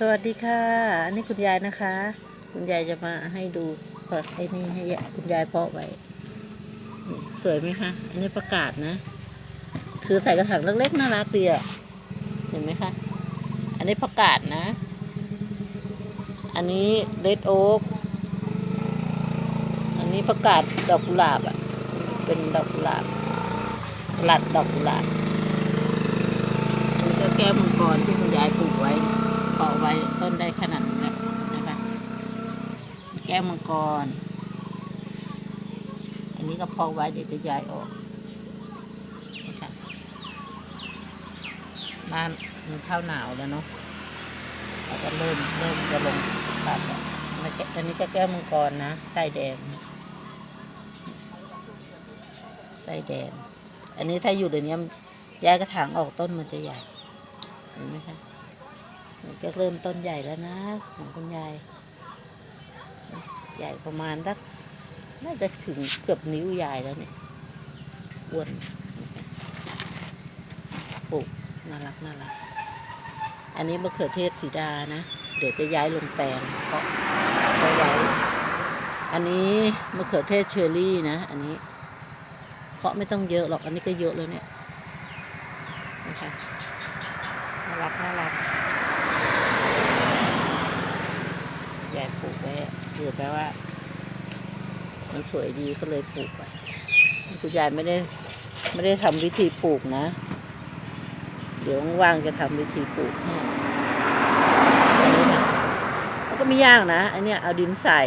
สวัสดีค่ะ อันนี้คุณยายนะคะ คุณยายจะมาให้ดูเปิดไอ้นี่ให้คุณยายเพาะไว้ สวยไหมคะ อันนี้ประกาศนะ คือใส่กระถางเล็กๆน่ารักดีอะเห็นไหมคะ อันนี้ประกาศนะ อันนี้เลดโอ๊กอันนี้ประกาศดอกกุหลาบอะเป็นดอกกุหลาบสลัดดอกกุหลาบอันนี้ก็แก้วมังกรที่คุณยายปลูกไว้ เนี่ยเพาะไว้ต้นได้ขนาดนี้นะคะแก้วมังกร อันนี้ก็เพาะไว้เดี๋ยวจะย้ายออกนะคะน้ามันเข้าหนาวแล้วเนาะเราก็เริ่มเริ่มจะลงตัดแล้วอันนี้ก้อันนี้ก็แก้วมังกรนะไส้แดงไส้แดง อันนี้ถ้าอยู่เดี๋ยวนี้ย้ายกระถางออกต้นมันจะใหญ่เห็นไหมคะ มันก็เริ่มต้นใหญ่แล้วนะของคุณยาย ใหญ่ประมาณสักน่าจะถึงเกือบนิ้วยายแล้วเนี่ยอ้วนปลูกน่ารักน่ารัก อันนี้มะเขือเทศสีดานะ เดี๋ยวจะย้ายลงแปลงเพราะเพราไว้ อันนี้มะเขือเทศเชอร์รี่นะ อันนี้ เพราะไม่ต้องเยอะหรอก อันนี้ก็เยอะแล้วเนี่ยนะคะน่ารักน่ารัก ยายปลูกไว้คือแปลว่า มันสวยดีก็เลยปลูกไว้คุณยายไม่ได้ไม่ได้ทำวิธีปลูกนะ เดี๋ยวว่างๆจะทำวิธีปลูกให้มันก็ไม่ยากนะอันเนี้ยเอาดินใส่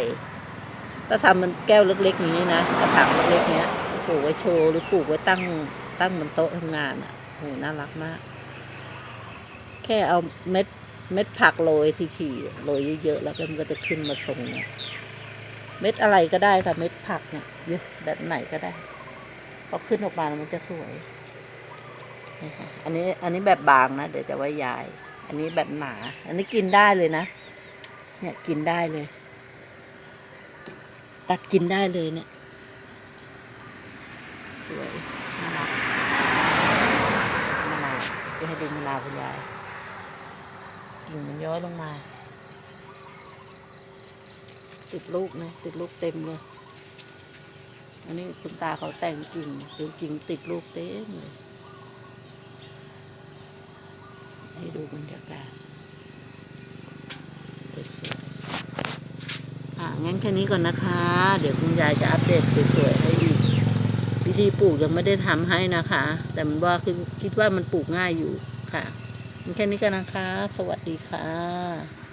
ถ้าทำมันแก้วเล็กๆอย่างนี้นะกระถางเล็กๆเนี้ยปลูกไว้โชว์หรือปลูกไว้ตั้งตั้งบนโต๊ะทำงานอะโหน่ารักมาก แค่เอาเม็ด เม็ดผักโรยทีๆโรยเยอะๆแล้วมันก็จะขึ้นมาทรงเนี่ยเม็ดอะไรก็ได้ค่ะ เม็ดผักเนี่ยเยอะแบบไหนก็ได้พอขึ้นออกมาแล้วมันจะสวยนี่ค่ะอันนี้อันนี้แบบบางนะเดี๋ยวจะไว้ยาย อันนี้แบบหนา อันนี้กินได้เลยนะ เนี่ยกินได้เลย ตัดกินได้เลยเนี่ยสวยน่ารักมะนาวจะให้ดูมะนาวคุณยาย กิ่งมันย้อยลงมาติดลูกนะติดลูกเต็มเลย อันนี้คุณตาเขาแต่งกิ่งดูกิ่งติดลูกเต็มเลยให้ดูบรรยากาศสวยๆอะงั้นแค่นี้ก่อนนะคะ เดี๋ยวคุณยายจะอัปเดตสวยๆให้อีกวิธีปลูกยังไม่ได้ทำให้นะคะ แต่มันว่าคือคิดว่ามันปลูกง่ายอยู่ค่ะ แค่นี้กันนะคะ สวัสดีค่ะ